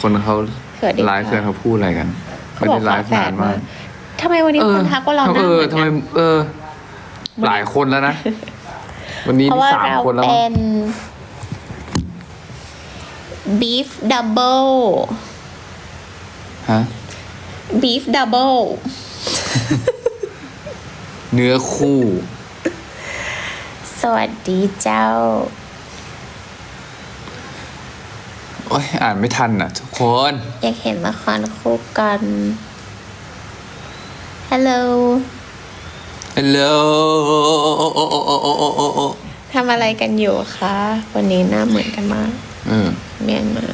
คนเขาสวัสดีค่ะไลฟ์กันเขาพูดอะไรกันไม่ได้ไลฟ์นานมากทำไมวันนี้คนทักว่าเราหเอน้าอเหมือนทำไม กันเออ หลายคนแล้วนะ วันนี้เพราะมีว่าสามเราคนแล้วเป็มั้งน beef double ฮะ beef double เนื้อคู่ สวัสดีเจ้า โอ้ยอ่านไม่ทันอะ ทุกคน อยากเห็นละครคู่กัน Hello ฮัลโหลทำอะไรกันอยู่คะ วันนี้หน้าเหมือนกันมากเออเมียนมา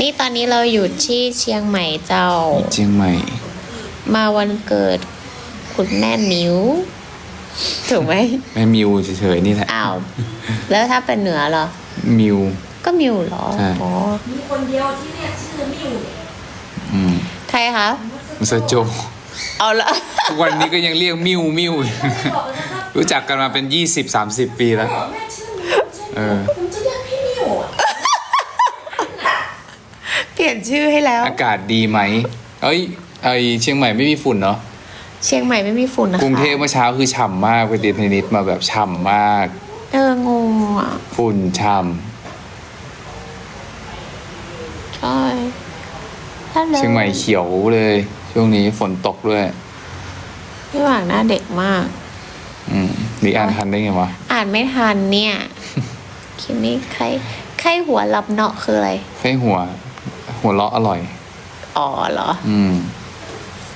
นี่ตอนนี้เราอยู่ที่เชียงใหม่เจ้า เชียงใหม่ มาวันเกิดคุณแม่มิวถูกไหมแม่มิวเฉยๆนี่แหละ อ้าว แล้วถ้าเป็นเหนือเหรอ มิว ก็มิวเหรอใช่ อ๋อมีคนเดียวที่เรียกชื่อมิวเนี่ยอืมใครคะมุสโจเอาละ ทุกวันนี้ก็ยังเรียกมิวมิวบอกเลยนะครับรู้จักกันมาเป็นยี่สิบสามสิบปีแล้วบอกแม่ชื่อมิวใช่ไหมเออผมจะเรียกพี่มิวอะเปลี่ยนชื่อให้แล้ว อากาศดีไหมเอ้ยไอเชียงใหม่ไม่มีฝุ่นเนาะเชียงใหม่ไม่มีฝุ่นนะคะกรุงเทพเมื่อเช้าคือฉ่ำมากไปติดเทนนิสมาแบบฉ่ำมาก เอองงอะฝุ่นฉ่ ใช่ฮัลโหลำเชียงใหม่เขียวเลย ช่วงนี้ฝนตกด้วย พี่หว่างหน้าเด็กมาก อืมนี่อ่านทันได้ไงวะ อ่านไม่ทันเนี่ย คิมมี่ใครใครหัวลับเนาะคืออะไรให้หัว หัวเราะอร่อย อ๋อเหรอ อืม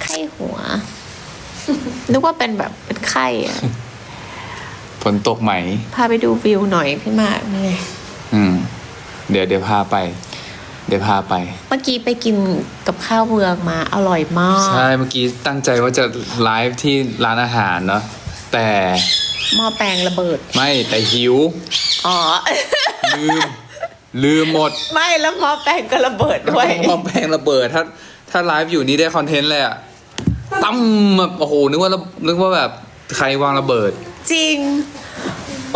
ไข้หัว นึกว่าเป็นแบบเป็นไข้อะฝนตกไหม พาไปดูวิวหน่อยพี่มากนี่ไง อืม เดี๋ยวเดี๋ยวพาไป เดี๋ยวพาไป เมื่อกี้ไปกินกับข้าวเมืองมาอร่อยมาก ใช่เมื่อกี้ตั้งใจว่าจะไลฟ์ที่ร้านอาหารเนาะแต่หม้อแปลงระเบิด ไม่แต่หิว อ๋อ ลืม ลืมหมด ไม่แล้วหม้อแปลงก็ระเบิดด้วยพอแพงระเบิดถ้า ถ้าไลฟ์อยู่นี่ได้คอนเทนต์เลยอะตั้มแบบโอ้โหนึกว่านึกว่าแบบใครวางระเบิด จริง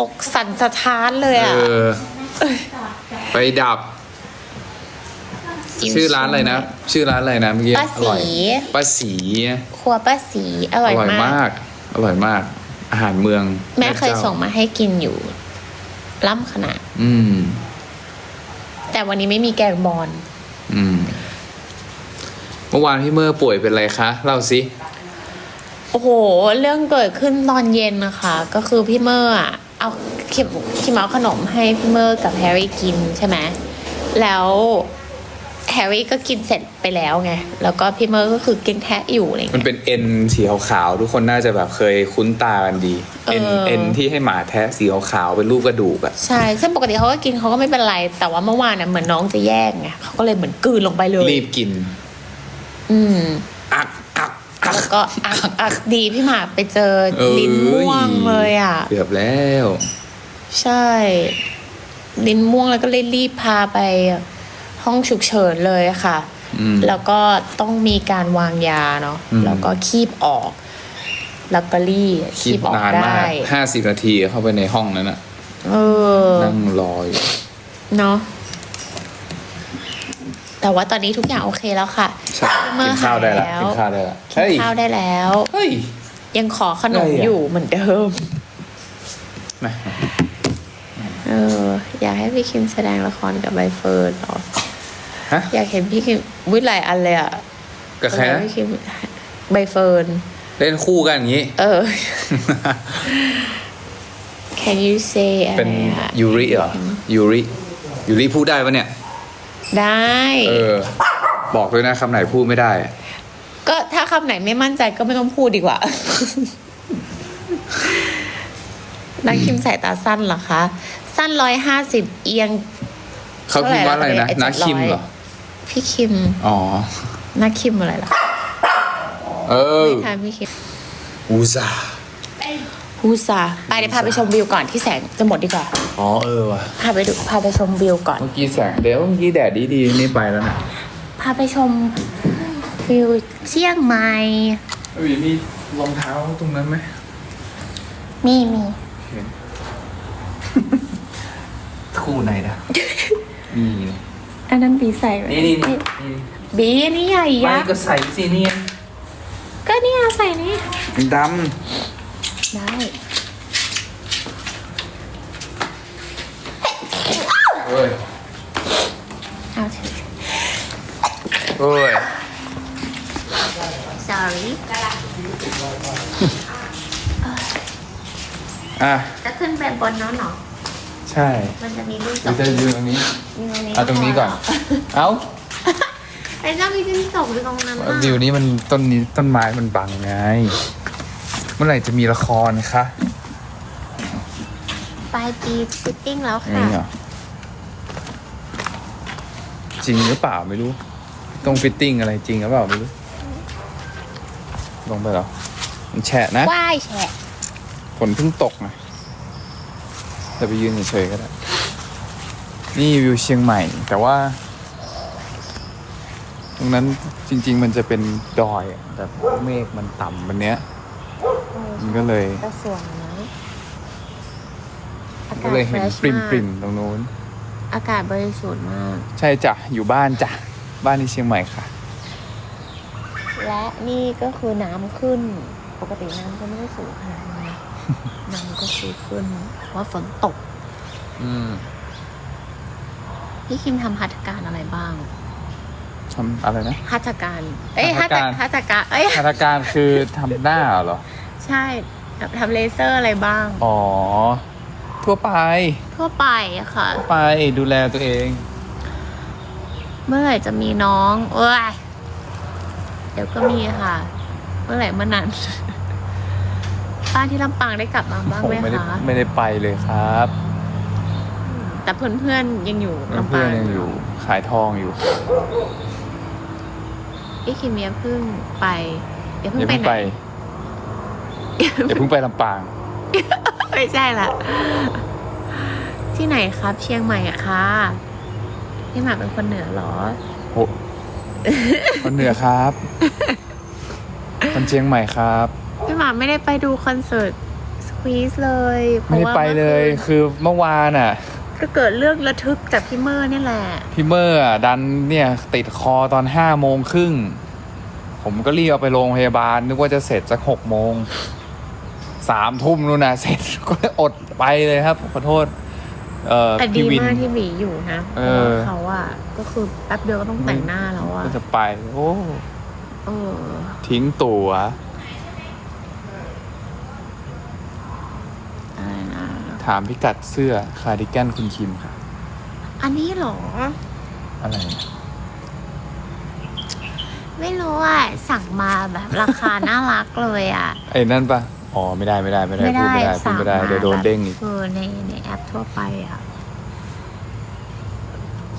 อกสั่นสะท้านเลยเออะอไปดับ ชื่อร้านอะไรนะ ชื่อร้านอะไรนะเมื่อกี้ป้าอร่อยสีป้าสีครัวป้าสีอร่อยมากมาก อร่อยมาก อาหารเมือง แม่เคยจ้าส่งมาให้กินอยู่ ล่ำขนาดอืม แต่วันนี้ไม่มีแกงบอลอืม เมื่อวานพี่เมอร์ป่วยเป็นอะไรคะเล่าสิโอ้โห เรื่องเกิดขึ้นตอนเย็นนะคะ ก็คือพี่เมอร์อะเอาคิมคิมเอาขนมให้พี่เมอร์กับแฮร์รี่กินใช่ไหมแล้ว แฮร์รี่ก็กินเสร็จไปแล้วไง แล้วก็พี่เมอร์ก็คือกินแทะอยู่อะไรมันเงี้ย เป็นเอ็นสีขาวๆทุกคนน่าจะแบบเคยคุ้นตากันดีเอ็นเออ เอ็นที่ให้หมาแทะสีขาวๆเป็นรูปกระดูกอะใช่ซึ่งปกติเขาก็กินเขาก็ไม่เป็นไร แต่ว่าเมื่อวานน่ะเหมือนน้องจะแย่งไงเขาก็เลยเหมือนกลืนลงไปเลย รีบกินอืม อักอักอักแล้วก็อักอักดีพี่หมากไปเจอเอ้ยลิ้นม่วงเลยอะ เกือบแล้ว ใช่ ลิ้นม่วงแล้วก็เลยรีบพาไป ห้องฉุกเฉินเลยค่ะ อืม แล้วก็ต้องมีการวางยาเนาะอืม แล้วก็คีบออกแล้วก็รีดคิดออกนานได้ มากห้าสิบนาทีเข้าไปในห้องนั้นอะเออ นั่งรออยู่เนาะแต่ว่าตอนนี้ทุกอย่างโอเคแล้วค่ะ ใช่เมื่กิอนข้าวได้ละหายแล้ว กินข้าวได้ละกิเฮ้ยนข้าวได้แล้ว เฮ้ย ยังขอขนมได้อะ อยู่เหมือนเดิม มาเออ อยากให้พี่คิมแสดงละครกับใบเฟิร์นเหรอ ฮะ อยากเห็นพี่คิมวิหลายอันเลยอะกับใครนะ พี่คิมใบเฟิร์น เล่นคู่กันอย่างนี้ เออ Can you say อะไรเป็นอะยูริเหรอยูริยูริพูดได้ปะเนี่ย ได้ เออ บอกเลยนะคำไหนพูดไม่ได้อะก็ถ้าคำไหนไม่มั่นใจก็ไม่ต้องพูดดีกว่า นักคิมสายตาสั้นเหรอคะ สั้นร้อยห้าสิบเอียง เขาพิมพ์ว่าอะไรนะเท่าไหร่นาละคิมเหรอ พี่คิมอ๋อนักคิมอะไรล่ะเออไม่ทานพี่คิมอูซาฮูซาไปเดี๋ยวพาไปชมวิวก่อนที่แสงจะหมดดีกว่าอ๋อเออว่ะพาไปดูพาไปชมวิวก่อนเมื่อกี้แสงเดี๋ยวเมื่อกี้แดดดีๆนี่ไปแล้วนะพาไปชมวิวเชียงใหม่เอ้ยมีรองเท้าตรงนั้นไหมมีมีคู่ไหนนะมีนะเออันนั้นบีใส่ไว้นี่นี่นี่นี่บีอันนี้ใหญ่ไม่ยักษ์ก็ใส่สิเนี่ยก็เนี่ยใส่นี่มันดได้ำเอ้ยเอาเถอะ เอ้ย sorry อะ จะขึ้นไปบนนั้นเหรอ ใช่มันจะมีรูปเราจะยืนตรงนี้ มีตรงนี้เอาตรงนี้ก่อน เอ้าไอ้เจ้ามีจิ้งจกอยู่ตรงนั้นน่ะวิวนี้มันต้นนี้ต้นไม้มันบังไง เมื่อไหร่จะมีละครคะปลายปีฟิตติ้งแล้วนี่ค่ะเหรอจริงหรือเปล่าไม่รู้ต้องฟิตติ้งอะไรจริงหรือเปล่าไม่รู้ ลงไปเหรอ มันแฉะนะ ว่ายแฉะฝนเพิ่งตกนะ แต่ไปยืนเฉยๆก็ได้ นี่วิวเชียงใหม่ แต่ว่า ตรงนั้นจริง ๆ มันจะเป็นดอยอะแต่เมฆมันต่ำวันเนี้ย มันก็เลยกระสวยนะอาก็กาศเลยเห็น fresh ปริมมากปริมๆตรงนู้น อากาศบริสุทธิ์มาก ใช่จ้ะ อยู่บ้านจ้ะ บ้านที่เชียงใหม่ค่ะ และนี่ก็คือน้ำขึ้น ปกติน้ำจะไม่ได้สูงขนาดนี้ น้ำก็คือขึ้นเพราะว่าฝนตก อืมพี่คิมทำหัตถการอะไรบ้าง ทำอะไรนะหัตถการ เอ้ยหัหัตตถถการหัตถการ เอ้ยมาตรการคือทำหน้าเหรอ ใช่แบบทำเลเซอร์อะไรบ้าง อ๋อ ทั่วไป ทั่วไปอะค่ะ ทั่วไปดูแลตัวเอง เมื่อไหร่จะมีน้อง เอ้ย เดี๋ยวก็มีค่ะ เมื่อไหร่เมื่อนั้น ป้าที่ลำปางได้กลับมาบ้างผมไหมไม่ได้คะไม่ได้ไปเลยครับแต่เพื่อนๆยังอยู่ลำเพื่อปานงๆยังอยู่ขายทองอยู่พี่คิมเมียเพิ่งไปเดี๋ยวอเพิ่งย่าไปเพิ่งไหน ไปอย่าเพิ่งไปลำปาง ไม่ใช่ละที่ไหนครับ เชียงใหม่อะค่ะพี่หมากเป็นคนเหนือเหรอโอ้คนเหนือครับ คนเชียงใหม่ครับ พี่หมากไม่ได้ไปดูคอนเสิร์ตสควีสเลยเพไม่ราะได้ว่าไปเลยมื่อคืนคือเมื่อวานอะก็เกิดเรื่องระทึกจากพี่เมอร์นี่แหละ พี่เมอร์อะดันเนี่ยติดคอตอนห้าโมงครึ่ง ผมก็รีบเอาไปโรงพยาบาล นึกว่าจะเสร็จสักหกโมงสามทุ่มนู่นนะเสร็จก็เลยอดไปเลยครับ ขอโทษ เอ่อแต่ดีพี่วิน มากที่หมีอยู่นะเพเอราะอ ว่าเขาอะก็คือแป๊บเดียวก็ต้องแต่งหน้าแล้วอะก็จะไป โอ้ เออ ทิ้งตัว อะไรนะ ถามพิกัดเสื้อคาร์ดิแกนคุณคิมค่ะ อันนี้เหรอ อะไรนะไม่รู้อะสั่งมาแบบราคา น่ารักเลยอะ ไอ้นั่นปะอ๋อ ไม่ได้ไม่ได้ไม่ได้พูดไม่ได้พูดไม่ได้สั่งาเดี๋ยวโดนเด้งอีกแบบคือในในแอปทั่วไปอะ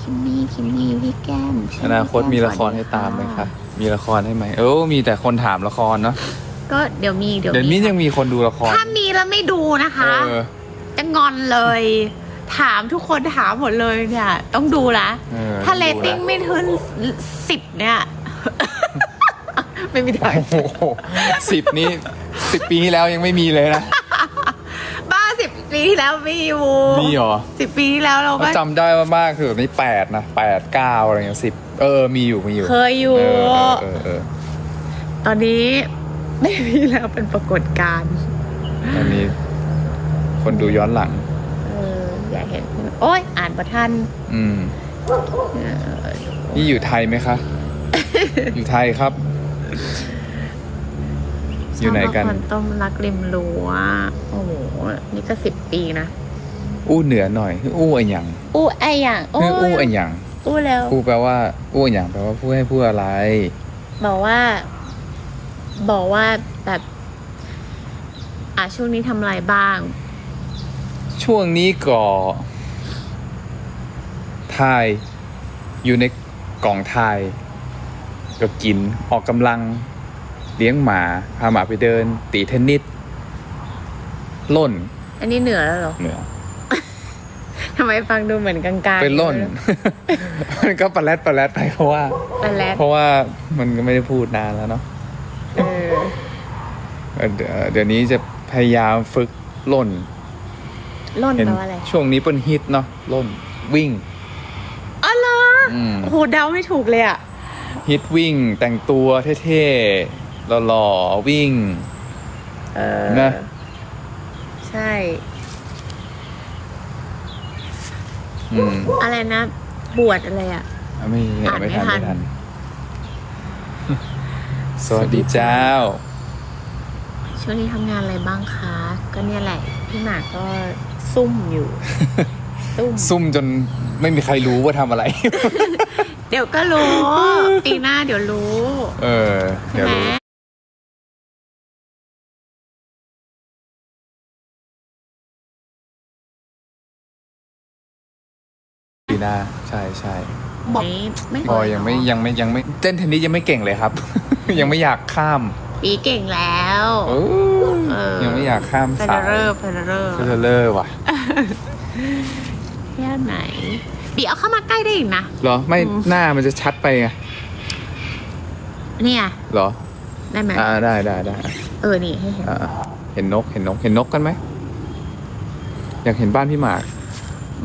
คิมมี่คิมมี่พี่แก้มใช่อนาคตพี่แก้มีละครให้ตามไหมสวัสดีครับมีละครให้ไหมเออมีแต่คนถามละครเนาะก็เดี๋ยวมีเดี๋ยวเดี๋ยวนี้ยังมีคนดูละคร ถ้ามีแล้วไม่ดูนะคะ เออ จะงอนเลย ถามทุกคนถามหมดเลยเนี่ย ต้องดูละเออถ้าเรดูตละติ้งไม่ถึงสิบเนี่ย ไม่มีทาง โอ้โหสิบนี้สิบปีที่แล้วยังไม่มีเลยนะ บ้าสิบปีที่แล้วมีอยู่มีเหรอ สิบปีที่แล้วเราก็ก็จำได้ว่ามากคือแบบนี้แปดนะแปดเก้าอะไรเงี้ยสิบเออ มีอยู่มีอยู่เคยอยู่ เออเออเออตอนนี้ไม่มีแล้วเป็นปรากฏการณ์ตอนนี้ คนดูย้อนหลัง เอออยากเห็นโอ้ยอ่านประทันอืม เออนี่อยู่ไทยไหมคะ อยู่ไทยครับ อยู่ไหนกันช่องละครต้มรักริมรั้วโอ้โหนี่ก็สิบปีนะอู้เหนือหน่อย อู้อันหยังอู้ไออย่างคืออู้อันหยังอู้แล้ว อู้แปลว่า อู้อันหยังแปลว่าพูดให้พูดอะไร บอกว่า บอกว่าแบบ อะช่วงนี้ทำอะไรบ้าง ช่วงนี้ก็ถ่ายอยู่ในกล่องถ่ายก็กินออกกำลัง เลี้ยงหมา พาหมาไปเดิน ตีเทนนิสล่น อันนี้เหนือแล้วเหรอเหนือทำไมฟังดูเหมือนกลางๆเป็นล่น มันก็ปลาแรดปลาแรดไปเพราะว่าเป็นแล้วเพราะว่ามันก็ไม่ได้พูดนานแล้วเนาะเออเออเดี๋ยวเดี๋ยวนี้จะพยายามฝึกล่น ล่นเห็นแปลว่าอะไร ช่วงนี้เป็นฮิตเนาะล่นวิ่งอ๋อเหรออืมโอ้โหเดาไม่ถูกเลยอะ ฮิตวิ่งแต่งตัวเท่ๆหล่อๆวิ่ง เออนะ ใช่ อืมอะไรนะ บวชอะไรอะไม่เนี่ยอ่านไม่ไม่ทันทัน ไม่ทัน สวัสดีเจ้า ช่วงนี้ทำงานอะไรบ้างคะ ก็เนี่ยแหละ พี่หมากก็ซุ่มอยู่ ซุ่ม ซุ่มจนไม่มีใครรู้ว่าทำอะไร เดี๋ยวก็รู้ ปีหน้าเดี๋ยวรู้ เออใช่เดี๋ยวไหมรู้ปีหน้า ใช่ใช่บอกไม่บอยยังไม่ยังไม่ยังไม่เต้นเทนนิสยังไม่เก่งเลยครับ ยังไม่อยากข้าม ปีเก่งแล้วเออเออยังไม่อยากข้ามเฟสาเดยอร์เฟเดอร์เฟเดอเลอร์ว่ะแค่ไหนปีเอาเข้ามาใกล้ได้อีกนะ เหรอ ไม่อืมหน้ามันจะชัดไปไง เนี่ย เหรอ ได้ไหมอ่าได้ได้ได้เออ นี่ให้เห็นอ่าเห็นนก เห็นนก เห็นนกกันไหม อยากเห็นบ้านพี่หมาก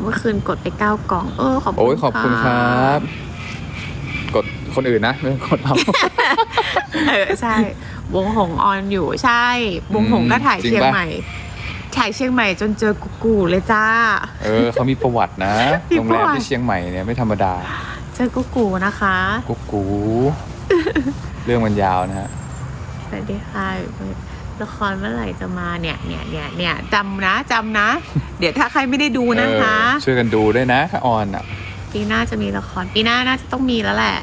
เมื่อคืนกดไปเก้ากล่อง เออ ขอบคุณโอ้ยขอบคุณครับ กดคนอื่นนะ ไม่ใช่กดเรา เออ ใช่ วงหงออนอยู่ใช่ วงหงก็ถ่ายจริงเชียงปะใหม่ ถ่ายเชียงใหม่จนเจอกูกูเลยจ้า เออเขามีประวัตินะมีโรงปแรระมวัติ ที่เชียงใหม่เนี่ยไม่ธรรมดาเจอกูกูนะคะกุ๊กกูเรื่องมันยาวนะฮะสวัสดีค่ะละครเมื่อไหร่จะมาเนี่ยเนี่ยเนี่ยเนี่ยจำนะจำนะ เดี๋ยวถ้าใครไม่ได้ดูนะคะ เออช่วยกันดูด้วยนะถ้าออนอะปีหน้าจะมีละครปีหน้าน่าจะต้องมีแล้วแหละ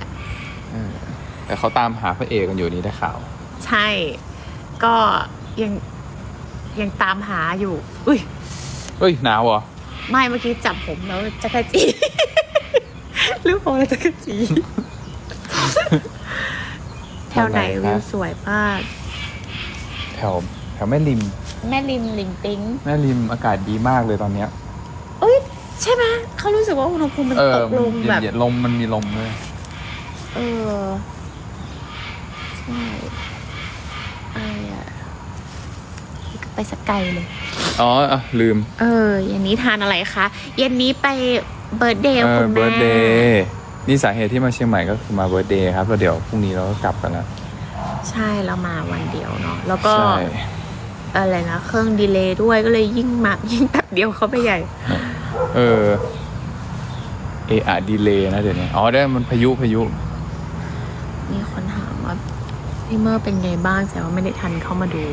เออแต่เขาตามหาพระเอกกันอยู่นี่ได้ข่าว ใช่ ก็ยังยังตามหาอยู่ อุ้ยเอ้ยหนาวเหรอ ไม่เมื่อกี้จับผมแล้วจักรจี หรือโพลจักรจี แถวไหนแถวไหนคะวิวสวยมาก แถวแถวแม่ริม แม่ริมลิงปิงแม่ริมอากาศดีมากเลยตอนเนี้ยเอ้ย ใช่ไหมเขารู้สึกว่าอุณหภูมิมันเอตอกลงแบบ เย็นๆลมมันมีลมด้วยเออ ใช่อะไรอะ ไปสกไกลเลย อ๋ออะลืม เออเย็นนี้ทานอะไรคะเย็นนี้ไปเบิร์ดเดย์เออคุณเบิแม่ร์ดเดย์นี่สาเหตุที่มาเชียงใหม่ก็คือมาเบิร์ดเดย์ครับแล้วเดี๋ยวพรุ่งนี้เราก็กลับกันแล้วใช่เรามาวันเดียวเนาะแล้วก็ใช่ อะไรนะเครื่องดีเลย์ด้วยก็เลยยิ่งมายิ่งแบบเดียวเข้าไปใหญ่ เออเออะดีเลยนะเดี๋ยวนี้อ๋อได้มันพายุพายุ มีคนถามว่า พี่เมอร์เป็นไงบ้างแต่ว่าไม่ได้ทันเข้ามาดู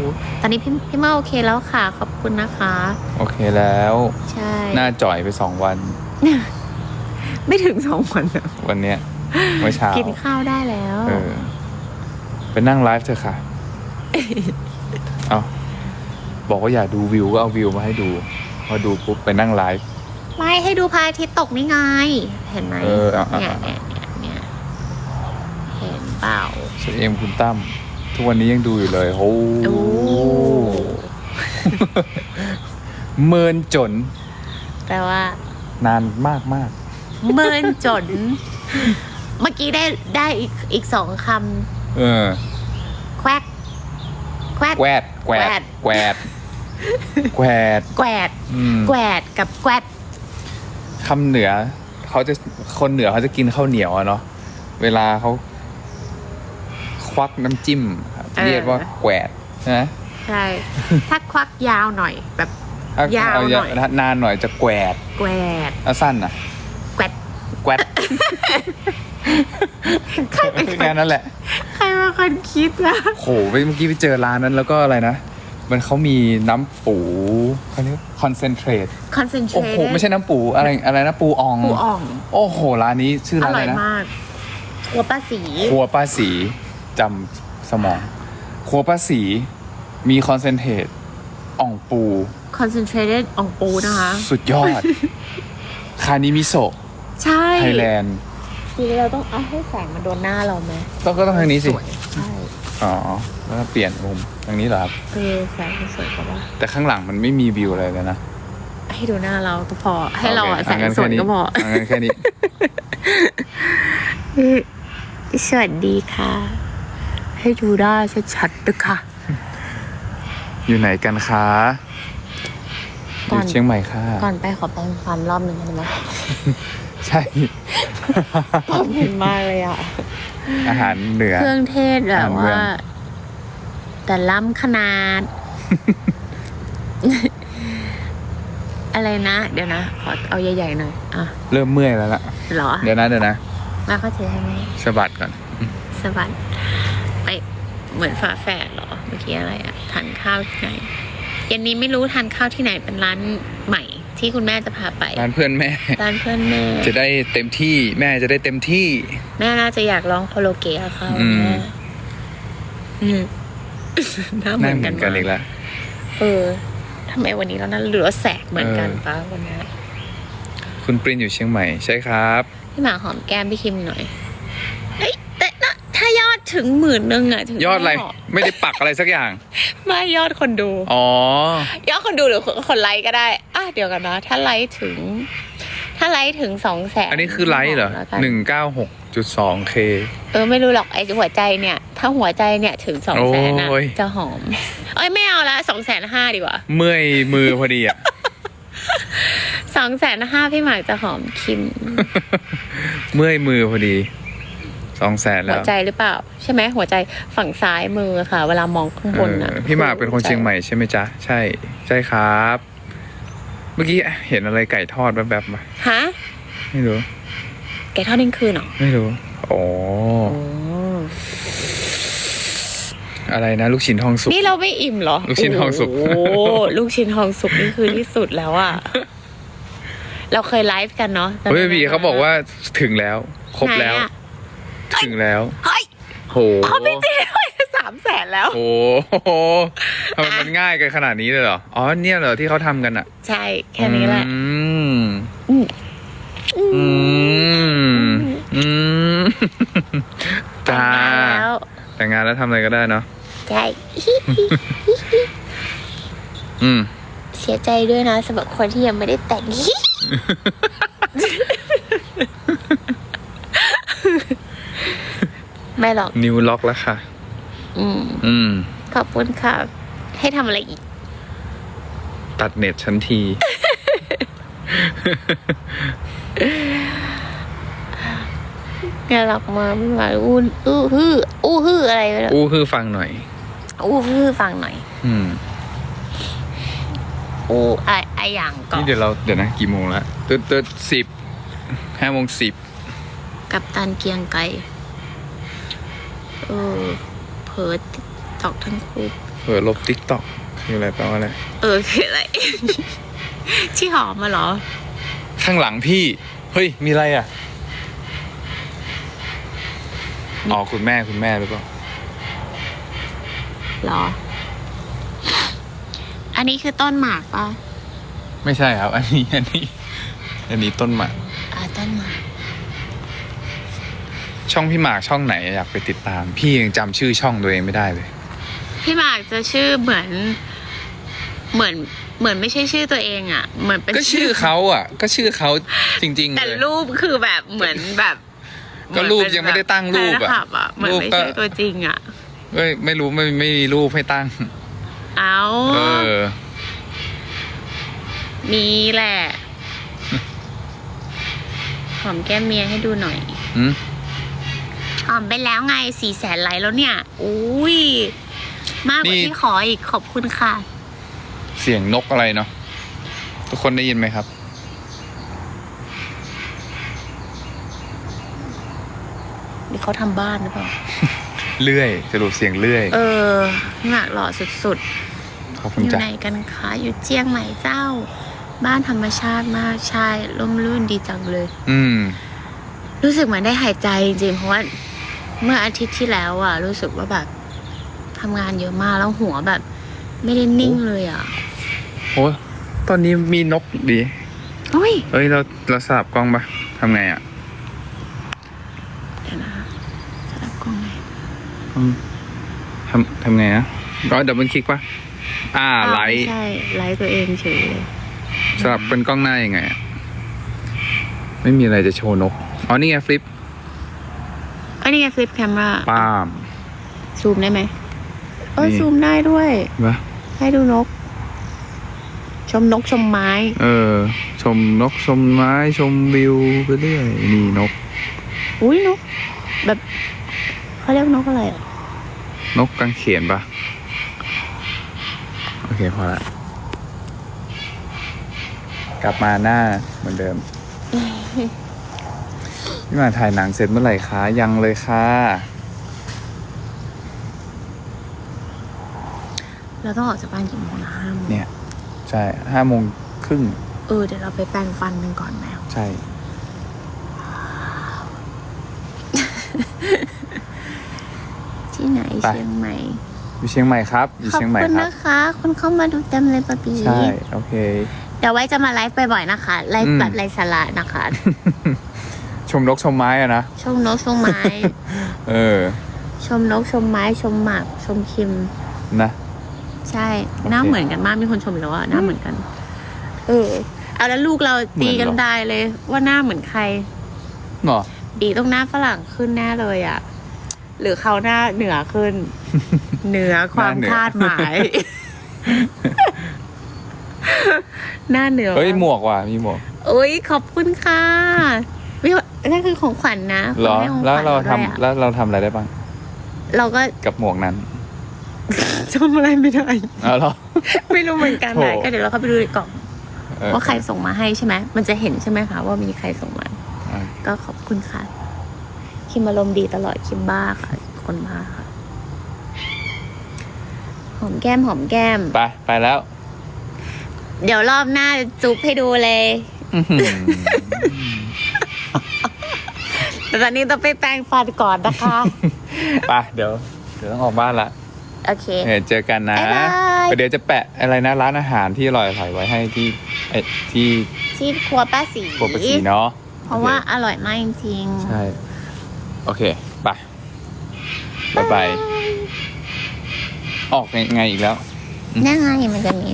ตอนนี้พี่พี่เมอร์โอเคแล้วค่ะ ขอบคุณนะคะ โอเคแล้ว ใช่ หน้าจ่อยไปสองวัน ไม่ถึงสองวันอะวันเนี้ยเมื่อเช้ากินข้าวได้แล้วเออไปนั่งไลฟ์เถอะค่ะ เอาบอกว่าอยากดูวิวก็เอาวิวมาให้ดู พอดูปุ๊บไปนั่งไลฟ์ ไม่ให้ดูพระอาทิตย์ตกนี่ไง เห็นไหมเอออะอะเนี่ยอะเนี่ยเนี่ยเนี่ย เห็นเปล่าเชฟเอ็มคุณตั้มทุกวันนี้ยังดูอยู่เลยโอ้โอ้เมินจน แปลว่า นานมากมากเมินจน เมื่อกี้ได้ได้อีกอีกสองคๆเออำแควกแควกแกวดแกวดแกวดแกวดแกวดอืมแกวดกับแกวดคำเหนือเขาจะคนเหนือเขาจะกินข้าวเหนียวอะเนาะเวลาเขา ควักน้ำจิ้มครับเรียกว่าแกวดนะใช่ ถ้าควักยาวหน่อยแบบ ถ้ายาวเอหน่อยถ้านานหน่อยจะแกวดแกวดถ้าสั้นน่ะแกวดแกวดแค่นั้นแหละ ใครเป็นคนคิดอะโหไปเมื่อกี้ไปเจอร้านนั้นแล้วก็อะไรนะ มันเขามีน้ำปูเขาเรียกคอนเซนเทรตคอนเซนเทรโอ้โหไม่ใช่น้ำปูอะไรอะไรนะปูอองปูอ่อง โอ้โหร้านนี้ชื่ออร้านอะร่ไรอยนะมากครัวป้าสี ครัวป้าสี จำสมองครัวป้าสีมีคอนเซนเทรตอ่องปูคอนเซนเทรตอ่องปูนะคะ สุดยอด คานิมิโซะใช่ไทยแลนด์ ทีนี้เราต้องเอาให้แสงมาโดนหน้าเราไหมต้องก็ต้องทางนี้สิสวยใช่อ๋อ แล้วก็เปลี่ยนมุมทางนี้เหรอครับ เออแสงมันสวยกว่าว่าแต่ข้างหลังมันไม่มีวิวอะไรเลยนะให้ดูหน้าเราก็พอให้เราอะโอคแสงสวยก็พอเางั้นแค่นี้ สวัสดีค่ะ ให้ดูได้ชัดๆด้วยค่ะ อยู่ไหนกันคะอก่อน ยู่เชียงใหม่ค่ะ ก่อนไปขอแปรงฟันรอบหนึ่งได้ไหมใช่ชอบกินมากเลยอะ อาหารเหนือ เครื่องเทศแบบอาหารเมืว่าองแต่ล้ำขนาด อะไรนะ เดี๋ยวนะ ขอเอาใหญ่ๆหน่อย อะเริ่มเมื่อยแล้วล่ะ เหรอเดี๋ยวนะเดี๋ยวนะมาเข้าใจให้ไหมสะบัดก่อนสวัสดไป เหมือนฝาแฝดเหรอเมื่อกี้อะไรอะทานข้าวที่ไหนเย็นนี้ไม่รู้ทานข้าวที่ไหนเป็นร้านใหม่ ที่คุณแม่จะพาไป ร้านเพื่อนแม่ ร้านเพื่อนแม่จะได้เต็มที่แม่จะได้เต็มที่ แม่น่าจะอยากลองโคโลเกะกับเขาอืม แม่อืมหน้าเหหมืน้าอนเหมืกัอนนกันมาอีกแล้ว เออทำไมวันนี้เรานั้นเหลือแสกเหมือนกันเออป้าวันนี้คุณปรินอยู่เชียงใหม่ใช่ครับ พี่หมาหอมแก้มพี่คิมหน่อยเอ้ยแต่นะ ถ้ายอดถึงหมื่นหนึ่งอะถึงยอดอะไรหมไม่ได้ปักอะไรสักอย่าง ไม่ยอดคนดู อ๋อ ยอดคนดูหรือคนไลค์ก็ได้อะเดี๋ยวกันนะ ถ้าไลค์ถึง ถ้าไลค์ถึงสองแสนอันนี้คือไลท์เหรอหนึ่งเก้าหกจุดสองเคเออไม่รู้หรอกไอ้หัวใจเนี่ย ถ้าหัวใจเนี่ยถึงสองแสนอะโอ้ยจะหอมเอ้ยไม่เอาละสองแสนห้าดีกว่า เมื่อยมือพอดีอะสองแสนห้าพี่หมากจะหอมคิม เมื่อยมือพอดี สองแสนหัแล้ววใจหรือเปล่า ใช่ไหมหัวใจฝั่งซ้ายมือค่ะ เวลามองข้างบนนะเออพี่หมากเป็นคนเชียงใหม่ใช่ไหมจ๊ะ ใช่ ใช่ครับ เมื่อกี้เห็นอะไรไก่ทอดแวบๆมาฮะไม่รู้ แกทอดเที่ยงคืนเหรอไม่รู้อ๋อโอ้อะไรนะ ลูกชิ้นทองสุก นี่เราไม่อิ่มเหรอลูกชิ้นทองสุกโอ้โหลูกชิ้นทองสุกนี่คือที่สุดแล้วอะเราเคยไลฟ์กันเนาะเฮ้ยพี่เขาบอกว่าถึงแล้ว ครบแล้วไหนอะ ถึงแล้วเฮ้ยโหเขาไม่จริงด้วยสามแสนแล้วโอ้โหทำไมมันง่ายกันขนาดนี้เลยเหรอ อ๋อเนี่ยเหรอที่เขาทำกันอะ ใช่แค่นี้แหละ อืมอืมอืมอืมจ้าแต่งงานแล้วแต่งงานแล้วทำอะไรก็ได้เนาะใช่อืมเสียใจด้วยนะสำหรับคนที่ยังไม่ได้แต่ง ไม่หรอก นิวล็อกแล้วค่ะ อืม อืม ขอบคุณค่ะ ให้ทำอะไรอีก ตัดเน็ตชั้นทีงานหลอกมาไม่มาอู้อู้ฮืออู้ฮืออะไรไปแล้วอู้คือฟังหน่อย อู้ฮือฟังหน่อย อืม อู้ไอไออย่างก่อนนี่เดี๋ยวเราเดี๋ยวนะกี่โมงแล้วตืดตืดสิบห้าโมงสิบ กับตันเกียงไกร เออ เพิร์ดตอกทั้งคู่เผื่อลบติ๊กต็อกคืออะไรแปลว่าอะไร เออคืออะไร ที่หอมมาเหรอ ข้างหลังพี่ เฮ้ย มีอะไรอะ อ๋อ คุณแม่คุณแม่หรือเปล่าเหรอ อันนี้คือต้นหมากป่ะไม่ใช่ครับ อันนี้อันนี้ อันนี้ต้นหมาก อ่าต้นหมาก ช่องพี่หมากช่องไหนอยากไปติดตาม พี่ยังจำชื่อช่องตัวเองไม่ได้เลย พี่หมากจะชื่อเหมือน เหมือนเหมือนไม่ใช่ชื่อตัวเองอะ เหมือนเป็นก็ชื่อเขาอะ ก็ชื่อเขาจริง ๆ แต่เลย รูปคือแบบเหมือนแบบก็รูปยังไม่ได้ตั้งรูปอะแฟนคลับอะเหมือนรูปไม่ก็ ใช่ตัวจริงอะ เอ้ยไม่รู้ไม่ไม่มีรูปให้ตั้ง เอาเออ มีแหละ หอมแก้มเมียให้ดูหน่อย หืม หอมไปแล้วไงสี่แสนไลค์แล้วเนี่ยอุ้ยมากกว่านี่ ที่ขออีกขอบคุณค่ะ เสียงนกอะไรเนาะทุกคนได้ยินไหมครับนี่เขาทำบ้านหรือเปล่า เลื่อยสรุปเสียงเลื่อย เออหนักหล่อสุดขอบๆ คุณอยู่จ้ะไหนกันคะ อยู่เจียงใหม่เจ้า บ้านธรรมชาติมากใช่ร่มรื่นดีจังเลย อืม รู้สึกเหมือนได้หายใจจริงๆเพราะว่า เมื่ออาทิตย์ที่แล้วอะ รู้สึกว่าแบบทำงานเยอะมากแล้วหัวแบบ ไม่ได้นิ่งเลยอะโอ้ตอนนี้มีนกดีโอ้ยเอ้ยเราเราสลับกล้องปะทำไงอะเดี๋ยวนะสลับกล้องไหนอืมทำทำไงนะก็ดับเบิลคลิกปะอ่าไลท์ใช่ไลท์ตัวเองเฉยเลยสลับเป็นกล้องหน้ายังไงอะไม่มีอะไรจะโชว์นก อ๋อนี่ไงฟลิป ก็นี่ไงฟลิปแคมราป้ามซูมได้ไหมเออนี่ซูมได้ด้วยวะให้ดูนก ชมนกชมไม้ เออ ชมนกชมไม้ชมวิวไปเรื่อยนี่นก อุ้ยนก แบบเขาเรียกนกอะไรอะนกกังเขนปะโอเคพอละกลับมาหน้าเหมือนเดิม พี่มาถ่ายหนังเสร็จเมื่อไหร่คะยังเลยค่ะ เราต้องออกจากบ้านกี่โมงนะห้าโมงเนี่ย ใช่ห้าโมงครึ่งเออเดี๋ยวเราไปแปรงฟันกันก่อนแมวใช่ ที่ไหนไป เชียงใหม่อยู่เชียงใหม่ครับอยู่ขอบเชียงใหม่คุณครับ นะคะคุณเข้ามาดูเต็มเลยปะปีใช่ โอเค เดี๋ยวไว้จะมาไลฟ์บ่อยๆนะคะไลอืฟ์ม แบบไลฟ์สาระนะคะช มนกชมไม้อะนะ ชมนกชมไม้ เออ ชมนกชมไม้ชมหมากชมคิม นะ ใช่โอเคหน้าเหมือนกันมากมีคนชมแล้วว่าหน้าเหมือนกัน เออ เอาแล้วลูกเราตีกันเหมือนเหรอได้เลย ว่าหน้าเหมือนใครเหรอดีต้องหน้าฝรั่งขึ้นแน่เลยอะ่ะ หรือเขาหน้าเหนือขึ้น เหนือความหน้าเหนือคาดหมาย หน้าเหนือ เฮ้ยหมวกว่ะมีหมวกโอ้ยขอบคุณค่ะวิว นั่นคือของขวัญนะเหรอคนให้ของขแล้วญเราทำด้วยอะแล้วเราทำอะไรได้บ้าง เราก็ กับหมวกนั้นทำอะไรไม่ได้อ๋อเหรอ ไม่รู้เหมือนกันโถนะก็เดี๋ยวเราเข้าไปดูในกล่องเออ ว่าใครส่งมาให้ใช่ไหมมันจะเห็นใช่ไหมคะว่ามีใครส่งมา อะก็ขอบคุณค่ะ คิมอารมณ์ดีตลอดคิมบ้าค่ะ คนบ้าค่ะ หอมแก้มหอมแก้ม ไป ไปแล้ว เดี๋ยวรอบหน้าจุ๊บให้ดูเลย อื้อหือ แต่ตอนนี้ต้องไปแปรงฟันก่อนนะคะ ไปเดี๋ยว เดี๋ยวต้องออกบ้านละโอเค เออเจอกันนะบ๊ายบาย เดี๋ยวจะแปะอะไรนะร้านอาหารที่อร่อยๆไว้ให้ที่เอ้ยที่ที่ครัวป้าสีโปรปสีเนาะเพราะว่าโออร่อยมากจริงเคใช่ โอเค ไปบายบายออกยังไงอีกแล้วๆนั่นไงมันจะมี